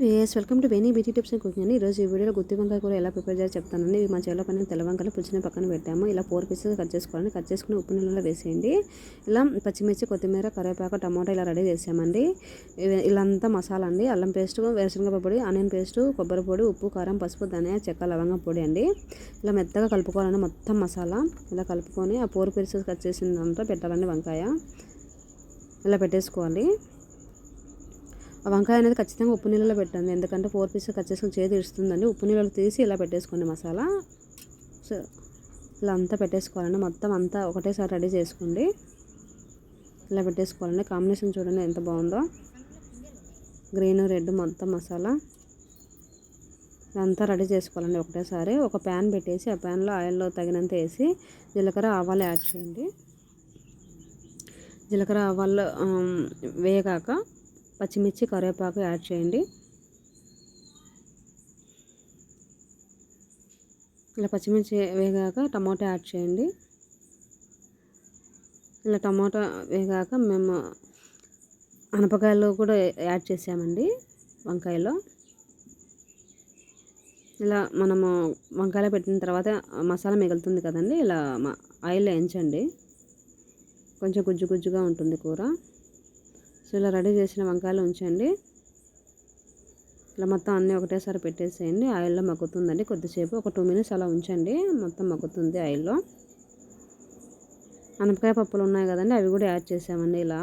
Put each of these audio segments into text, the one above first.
Ways welcome to Veni beauty tips and cooking అండి. ఈరోజు ఈ వీడియోలో గుత్తి వంకాయ కూర ఎలా ప్రిపేర్ చేయాలో చెప్తానండి. ఇవి మా చేలో పని తెల్ల వంకాయలు పుచ్చిన పక్కన పెట్టాము. ఇలా ఫోర్ పీసెస్ కట్ చేసుకోవాలని కట్ చేసుకుని ఉప్పు నీళ్ళలో వేసేయండి. ఇలా పచ్చిమిర్చి కొత్తిమీర కరివేపాకు టమాటా ఇలా రెడీ చేసామండి. ఇలా అంతా మసాలా అండి. అల్లం పేస్ట్ వేరుశనగ పొడి ఆనియన్ పేస్ట్ కొబ్బరి పొడి ఉప్పు కారం పసుపు ధనియా చెక్క లవంగ పొడి అండి. ఇలా మెత్తగా కలుపుకోవాలండి మొత్తం మసాలా. ఇలా కలుపుకొని ఆ ఫోర్ పీసెస్ కట్ చేసిన పెట్టాలండి వంకాయ. ఇలా పెట్టేసుకోవాలి. ఆ వంకాయ అనేది ఖచ్చితంగా ఉప్పు నీళ్ళలో పెట్టండి. ఎందుకంటే ఫోర్ పీస్ కట్ చేసుకుని చేతి ఇస్తుందండి ఉప్పు నీళ్ళలో తీసి ఇలా పెట్టేసుకోండి మసాలా. సో ఇలా అంతా పెట్టేసుకోవాలండి. మొత్తం అంతా ఒకటేసారి రెడీ చేసుకోండి. ఇలా పెట్టేసుకోవాలండి. కాంబినేషన్ చూడండి ఎంత బాగుందో. గ్రీన్ రెడ్ మొత్తం మసాలా. ఇదంతా రెడీ చేసుకోవాలండి ఒకటేసారి. ఒక ప్యాన్ పెట్టేసి ఆ ప్యాన్లో ఆయిల్లో తగినంత వేసి జీలకర్ర ఆవాలు యాడ్ చేయండి. జీలకర్ర ఆవాలు వేగాక పచ్చిమిర్చి కరివేపాకు యాడ్ చేయండి. ఇలా పచ్చిమిర్చి వేగాక టమాటా యాడ్ చేయండి. ఇలా టమాటా వేగాక మేము అనపకాయలు కూడా యాడ్ చేసామండి వంకాయలో. ఇలా మనము వంకాయలు పెట్టిన తర్వాత మసాలా మిగులుతుంది కదండి ఇలా ఆయిల్ వేయించండి. కొంచెం గుజ్జు గుజ్జుగా ఉంటుంది కూర. సో ఇలా రెడీ చేసిన వంకాయలు ఉంచండి. ఇలా మొత్తం అన్నీ ఒకటేసారి పెట్టేసేయండి. ఆయిల్లో మగ్గుతుందండి కొద్దిసేపు. ఒక టూ మినిట్స్ అలా ఉంచండి. మొత్తం మగ్గుతుంది ఆయిల్లో. అనపకాయ పప్పులు ఉన్నాయి కదండి అవి కూడా యాడ్ చేసామండి ఇలా.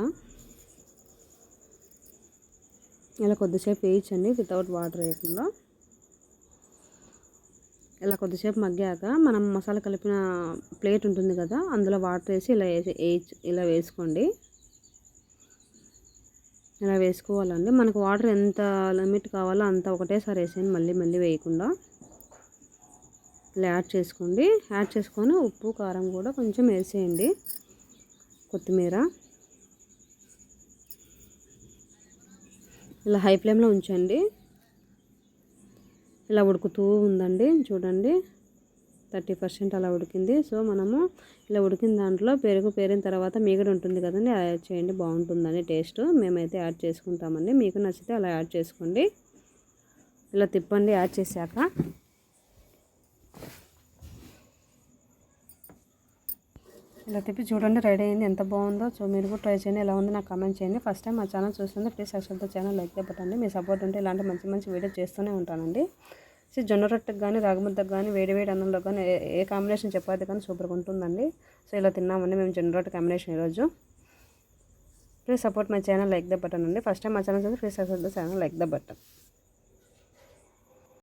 ఇలా కొద్దిసేపు వేయించండి వితౌట్ వాటర్ వేయకుండా. ఇలా కొద్దిసేపు మగ్గాక మనం మసాలా కలిపిన ప్లేట్ ఉంటుంది కదా అందులో వాటర్ వేసి ఇలా వేసి ఇలా వేసుకోండి. ఇలా వేసుకోవాలండి మనకు వాటర్ ఎంత లిమిట్ కావాలో అంత ఒకటేసారి వేసేయండి మళ్ళీ మళ్ళీ వేయకుండా. ఇలా యాడ్ చేసుకోండి. యాడ్ చేసుకొని ఉప్పు కారం కూడా కొంచెం వేసేయండి కొత్తిమీర. ఇలా హై ఫ్లేమ్లో ఉంచండి. ఇలా ఉడుకుతూ ఉందండి చూడండి. థర్టీ పర్సెంట్ అలా ఉడికింది. సో మనము ఇలా ఉడికిన దాంట్లో పెరుగు పేరిన తర్వాత మీగడ ఉంటుంది కదండి యాడ్ చేయండి బాగుంటుందని టేస్ట్. మేమైతే యాడ్ చేసుకుంటామండి. మీకు నచ్చితే అలా యాడ్ చేసుకోండి. ఇలా తిప్పండి యాడ్ చేశాక. ఇలా తిప్పి చూడండి రెడీ అయింది ఎంత బాగుందో. సో మీరు కూడా ట్రై చేయండి ఎలా ఉంది నాకు కమెంట్ చేయండి. ఫస్ట్ టైం మా ఛానల్ చూస్తుంది ప్లీజ్ అక్షరతో ఛానల్ లైక్ చెప్పండి మీ సపోర్ట్ ఉంటే ఇలాంటి మంచి మంచి వీడియో చేస్తూనే ఉంటానండి. సో జొన్న రొట్టెకి కానీ రాగముద్దకు కానీ వేడి వేడి అన్నంలో కానీ ఏ కాంబినేషన్ చపాతి కానీ సూపర్గా ఉంటుందండి. సో ఇలా తిన్నామండి మేము జొన్న రొట్టె కాంబినేషన్ ఈరోజు. Please support my channel like the button అండి. ఫస్ట్ టైం మా ఛానల్ చూసి please support the channel like the button